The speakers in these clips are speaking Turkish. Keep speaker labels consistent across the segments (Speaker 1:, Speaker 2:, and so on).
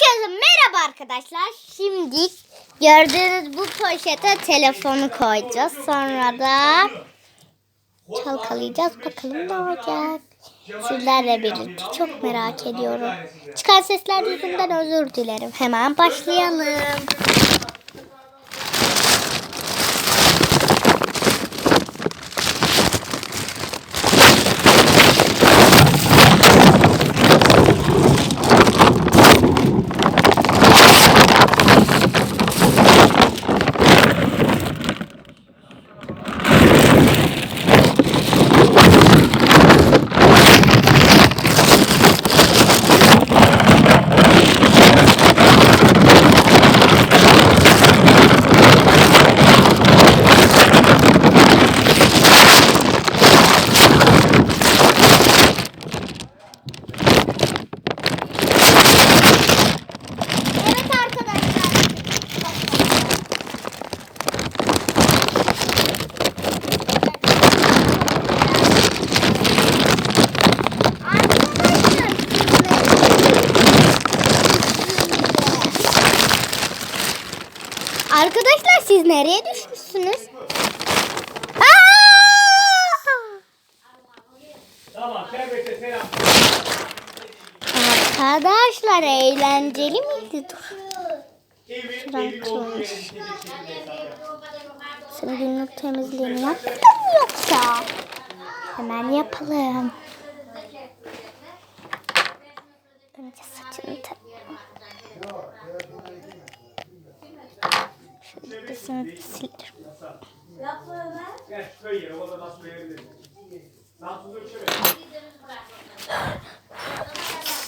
Speaker 1: Herkese merhaba arkadaşlar. Şimdi gördüğünüz bu poşete telefonu koyacağız. Sonra da çalkalayacağız. Bakalım ne olacak. Sizlerle birlikte çok merak ediyorum. Çıkan sesler yüzünden özür dilerim. Hemen başlayalım. Evet arkadaşlar. Arkadaşlar siz nereye düşmüşsünüz? Arkadaşlar eğlenceli miydi? Dur.
Speaker 2: Yerin
Speaker 1: kırılmış. günlük temizliğini yapmadın mı yoksa? Hemen yapalım. Önce saçını tarayalım. Dışını silerim.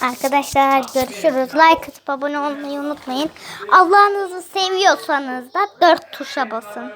Speaker 1: Arkadaşlar görüşürüz. Like atıp abone olmayı unutmayın. Allah'ınızı seviyorsanız da dört tuşa basın.